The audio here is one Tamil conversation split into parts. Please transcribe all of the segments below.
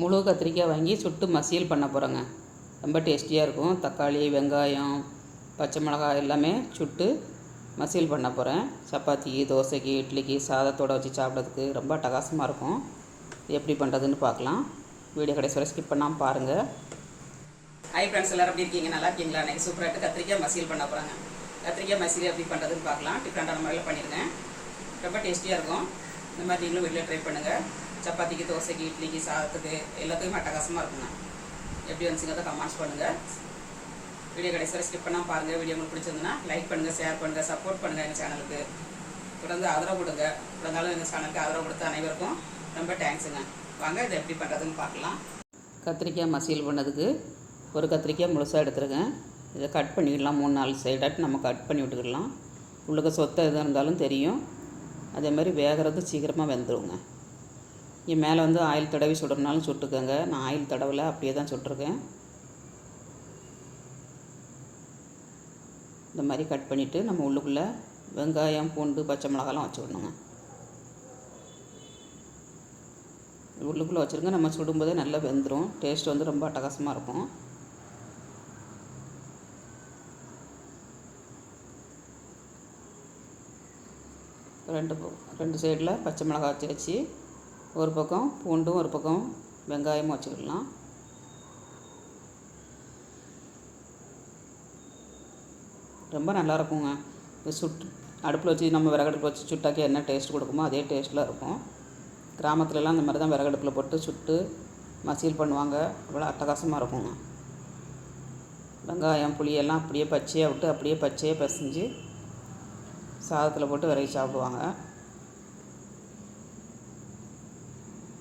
முழு கத்திரிக்காய் வாங்கி சுட்டு மசியல் பண்ண போகிறேங்க ரொம்ப டேஸ்டியாக இருக்கும். தக்காளி வெங்காயம் பச்சை மிளகாய் எல்லாமே சுட்டு மசியல் பண்ண போகிறேன் சப்பாத்திக்கு தோசைக்கு இட்லிக்கு சாதத்தோடு வச்சு சாப்பிட்றதுக்கு ரொம்ப அட்டகாசமாக இருக்கும். எப்படி பண்ணுறதுன்னு பார்க்கலாம். வீடியோ கடைசி வரை ஸ்கிப் பண்ணாமல் பாருங்கள் ஹை ஃப்ரெண்ட்ஸ் எல்லோரும் எப்படி இருக்கீங்க? நல்லா இருக்கீங்களா? இன்றைக்கி சூப்பராகிட்டு கத்திரிக்காய் மசியல் பண்ண போகிறாங்க கத்திரிக்காய் மசியல் எப்படி பண்ணுறதுன்னு பார்க்கலாம். டிஃப்ரெண்டான முறையில் பண்ணியிருக்கேன் ரொம்ப டேஸ்டியாக இருக்கும். இந்த மாதிரி நீங்களும் வீட்டில் ட்ரை பண்ணுங்கள் சப்பாத்திக்கு தோசைக்கு இட்லிக்கு சாதத்துக்கு எல்லாத்துக்குமே அட்டகாசமாக இருக்குங்க எப்படி வந்துச்சுங்கிறத கமெண்ட்ஸ் பண்ணுங்கள் வீடியோ கடைசி வரை ஸ்கிப் பண்ணால் பாருங்கள் வீடியோ உங்களுக்கு பிடிச்சிருந்துன்னா லைக் பண்ணுங்கள் ஷேர் பண்ணுங்கள் சப்போர்ட் பண்ணுங்கள் எங்கள் சேனலுக்கு தொடர்ந்து ஆதரவு கொடுங்க. இருந்தாலும் எங்கள் சேனலுக்கு ஆதரவு கொடுத்த அனைவருக்கும் ரொம்ப தேங்க்ஸுங்க வாங்க இதை எப்படி பண்ணுறதுன்னு பார்க்கலாம். கத்திரிக்காய் மசியல் பண்ணதுக்கு ஒரு கத்திரிக்காய் முழுசாக எடுத்துருக்கேன். இதை கட் பண்ணிடலாம். மூணு நாலு சைடாட்டு நம்ம கட் பண்ணி விட்டுக்கிடலாம். உள்ளுக்க சொத்தை எதாக இருந்தாலும் தெரியும். அதே மாதிரி வேகிறது சீக்கிரமாக வெந்துருங்க. இங்கே மேலே வந்து ஆயில் தடவி சுடுறனாலும் சுட்டுக்கோங்க. நான் ஆயில் தடவலை அப்படியே தான் சுட்டிருக்கேன். இந்த மாதிரி கட் பண்ணிவிட்டு நம்ம உள்ளுக்குள்ளே வெங்காயம் பூண்டு பச்சை மிளகாலாம் வச்சுக்கணுங்க உள்ளுக்குள்ளே வச்சுருங்க. நம்ம சுடும்போதே நல்லா வெந்துடும் டேஸ்ட் வந்து ரொம்ப அட்டகாசமாக இருக்கும். ரெண்டு பக்கம் ரெண்டு சைடில் பச்சை மிளகா வச்சு வச்சு ஒரு பக்கம் பூண்டும் ஒரு பக்கம் வெங்காயமும் வச்சுக்கலாம் ரொம்ப நல்லா இருக்குங்க சுட்டு அடுப்பில் வச்சு நம்ம விறகடுப்பில் வச்சு சுட்டாக்கி என்ன டேஸ்ட் கொடுக்குமோ அதே டேஸ்ட்டில் இருக்கும். கிராமத்துலலாம் அந்த மாதிரி தான் விறகடுப்பில் போட்டு சுட்டு மசியல் பண்ணுவாங்க. அவ்வளோ அட்டகாசமாக இருக்குங்க. வெங்காயம் புளியெல்லாம் அப்படியே பச்சையாக விட்டு அப்படியே பச்சையாக பிசைஞ்சு சாதத்தில் போட்டு விரவி சாப்பிடுவாங்க.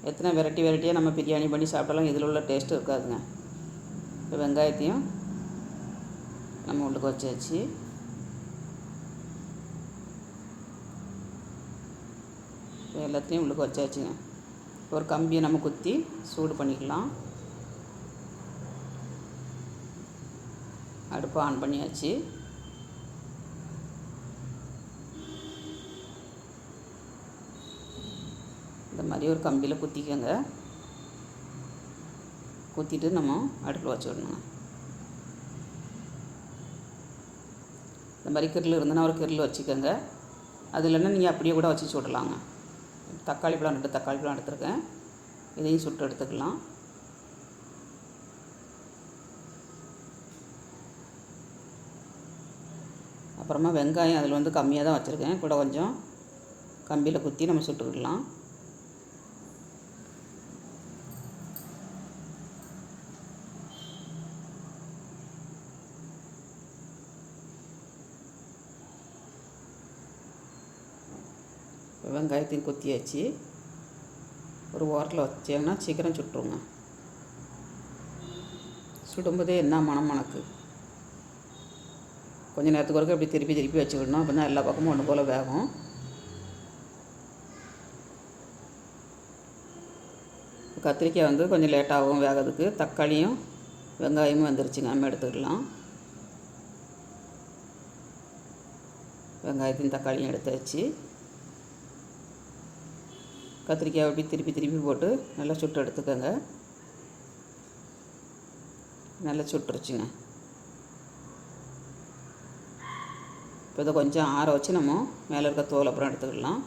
எத்தனை வெரைட்டி வெரைட்டியாக நம்ம பிரியாணி பண்ணி சாப்பிட்டாலும் இதில் உள்ள டேஸ்ட்டு இருக்காதுங்க. இப்போ வெங்காயத்தையும் நம்ம உள்ளுக்கு வச்சாச்சு. இப்போ எல்லாத்தையும் உள்ளுக்கு வச்சாச்சுங்க. ஒரு கம்பியை நம்ம குத்தி சூடு பண்ணிக்கலாம். அடுப்பை ஆன் பண்ணியாச்சு. இந்த மாதிரி ஒரு கம்பியில் குத்திக்கோங்க. குத்திட்டு நம்ம அடுப்பில் வச்சுடணுங்க இந்த மாதிரி கிரில் இருந்ததுன்னா ஒரு கிரில் வச்சுக்கோங்க. அது இல்லைன்னா நீங்கள் அப்படியே கூட வச்சு சுடலாங்க. தக்காளி பழம் ரெண்டு தக்காளி பழம் எடுத்துருக்கேன். இதையும் சுட்டு எடுத்துக்கலாம். அப்புறமா வெங்காயம் அதில் வந்து கம்மியாக தான் வச்சுருக்கேன். கூட கொஞ்சம் கம்பியில் குத்தி நம்ம சுட்டுக்கிடலாம் வெங்காயத்தையும் கொத்தியாச்சு. ஒரு ஓரத்தில் வச்சிங்கன்னா சீக்கிரம் சுட்டுருங்க. சுடும்போதே என்ன மனம் மணக்கு. கொஞ்சம் நேரத்துக்கு வரைக்கும் இப்படி திருப்பி திருப்பி வச்சுக்கணும். அப்போ தான் எல்லா பக்கமும் ஒன்று போல் வேகும். கத்திரிக்காய் வந்து கொஞ்சம் லேட்டாகவும் வேகிறதுக்கு. தக்காளியும் வெங்காயமும் வந்துருச்சுங்க. நம்ம எடுத்துக்கலாம். வெங்காயத்தையும் தக்காளியும் எடுத்து வச்சு கத்திரிக்காய் அப்படி திருப்பி திருப்பி போட்டு நல்லா சுட்டு எடுத்துக்கோங்க. நல்லா சுட்டுருச்சுங்க. இப்போ இதை கொஞ்சம் ஆற வச்சு நம்ம மேலே இருக்க தோல் அப்புறம் எடுத்துக்கலாம்.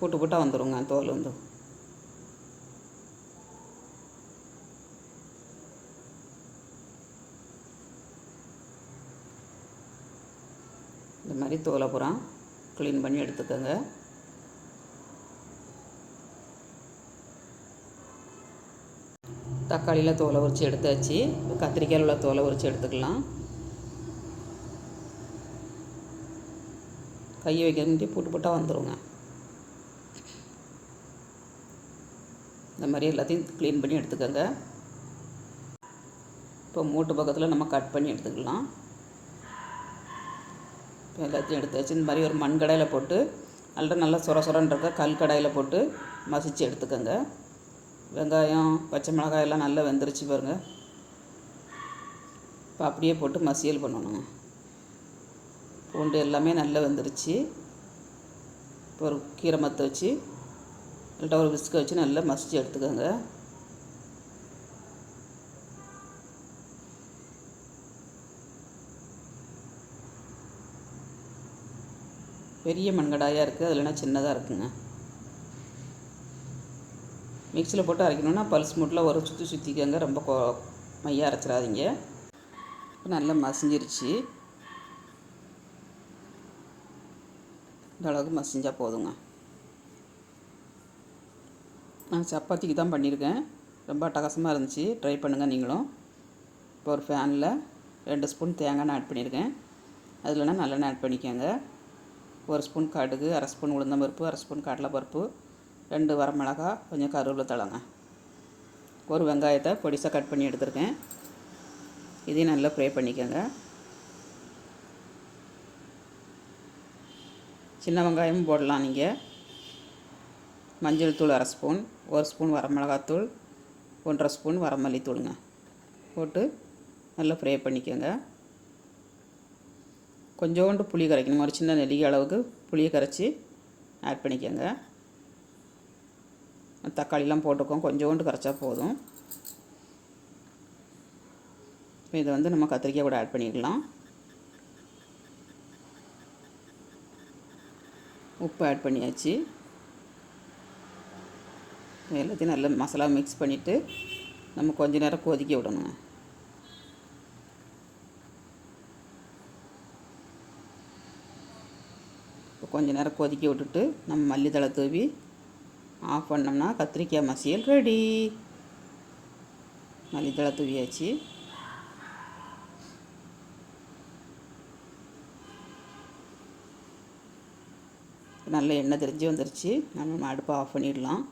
போட்டு போட்டால் வந்துடுங்க தோல் வந்து. இந்த மாதிரி தோலை புறம் க்ளீன் பண்ணி எடுத்துக்கோங்க. தக்காளியில் தோலை உரித்து எடுத்தாச்சு. கத்திரிக்காயில் உள்ள தோலை உரித்து எடுத்துக்கலாம். கையை வைக்க போட்டு போட்டால் வந்துடுங்க இந்த மாதிரி எல்லாத்தையும் க்ளீன் பண்ணி எடுத்துக்கோங்க. இப்போ மூட்டு பக்கத்தில் நம்ம கட் பண்ணி எடுத்துக்கலாம். இப்போ எல்லாத்தையும் எடுத்து வச்சு இந்த மாதிரி ஒரு மண் கடையில் போட்டு நல்லா நல்லா சொர சொரன்னு கல் கடாயில் போட்டு மசித்து எடுத்துக்கோங்க. வெங்காயம் பச்சை மிளகாய் எல்லாம் நல்லா வெந்துருச்சு பாருங்கள் இப்போ அப்படியே போட்டு மசியல் பண்ணணுங்க பூண்டு எல்லாமே நல்லா வெந்துருச்சு. இப்போ ஒரு கீரை மத்த வச்சு இல்லட்டா ஒரு விஸ்கை வச்சு நல்லா மசிச்சு எடுத்துக்கோங்க. பெரிய மண்கடாயாக இருக்குது அதில்னா சின்னதாக இருக்குங்க. மிக்சியில் போட்டு அரைக்கணுன்னா பல்ஸ் மூட்டில் ஒரு சுற்றி சுற்றிக்கங்க ரொம்ப கொ மையாக அரைச்சிடாதீங்க. இப்போ நல்லா மசிஞ்சிருச்சு. இந்த அளவுக்கு மசிஞ்சால் போதுங்க. நான் சப்பாத்திக்கு தான் பண்ணியிருக்கேன் ரொம்ப அட்டகாசமாக இருந்துச்சு. ட்ரை பண்ணுங்கள் நீங்களும். இப்போ ஒரு ஃபேனில் ரெண்டு ஸ்பூன் தேங்காய் ஆட் பண்ணியிருக்கேன் அதில்னா நல்லெண்ணெய் ஆட் பண்ணிக்கோங்க. ஒரு ஸ்பூன் கடுகு அரை ஸ்பூன் உளுந்தம்பருப்பு அரை ஸ்பூன் கடலைப்பருப்பு ரெண்டு வரமிளகா கொஞ்சம் கருவேப்பிலை தழங்க. ஒரு வெங்காயத்தை பொடிசாக கட் பண்ணி எடுத்திருக்கேன். இதையும் நல்லா ஃப்ரை பண்ணிக்கோங்க. சின்ன வெங்காயமும் போடலாம் நீங்கள் மஞ்சள் தூள் அரை ஸ்பூன் ஒரு ஸ்பூன் வரமிளகாத்தூள் ஒன்றரை ஸ்பூன் வரமல்லி தூளுங்க. போட்டு நல்லா ஃப்ரை பண்ணிக்கோங்க. கொஞ்சோண்டு புளி கரைக்கணும். ஒரு சின்ன நெல்லிக்காய் அளவுக்கு புளியை கரைச்சி ஆட் பண்ணிக்கோங்க. தக்காளிலாம் போட்டுக்கோம் கொஞ்சோண்டு கரைச்சா போதும். இப்போ இதை வந்து நம்ம கத்திரிக்காய் கூட ஆட் பண்ணிக்கலாம். உப்பு ஆட் பண்ணியாச்சு. எல்லாத்தையும் நல்லா மசாலா மிக்ஸ் பண்ணிவிட்டு நம்ம கொஞ்ச நேரம் கொதிக்க விடணுங்க கொஞ்ச நேரம் கொதிக்க விட்டுட்டு நம்ம மல்லித்தலை தூவி ஆஃப் பண்ணோம்னா கத்திரிக்காய் மசியல் ரெடி மல்லித்தலை தூவியாச்சு. நல்ல எண்ணெய் தெரிஞ்சு வந்துருச்சு. நம்ம அடுப்பை ஆஃப் பண்ணிடலாம்.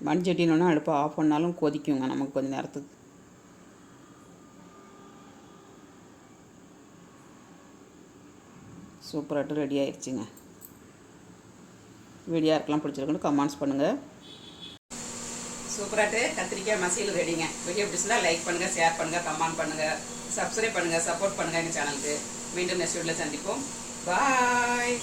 மண் சட்டினோன்னா அடுப்பை ஆஃப் பண்ணாலும் கொதிக்குங்க. நமக்கு கொஞ்சம் நேரத்துக்கு. சூப்பராகிட்டு ரெடி ஆயிடுச்சுங்க வீடியோ இருக்கலாம் பிடிச்சிருக்குன்னு கமெண்ட்ஸ் பண்ணுங்கள் சூப்பராகிட்டு கத்திரிக்காய் மசியல் ரெடிங்க வீடியோ பிடிச்சிருந்தா லைக் பண்ணுங்கள் ஷேர் பண்ணுங்கள் கமெண்ட் பண்ணுங்கள் சப்ஸ்கிரைப் பண்ணுங்கள் சப்போர்ட் பண்ணுங்கள் எங்கள் சேனலுக்கு மீண்டும் நெக்ஸ்ட் வீடியோவில் சந்திப்போம். பாய்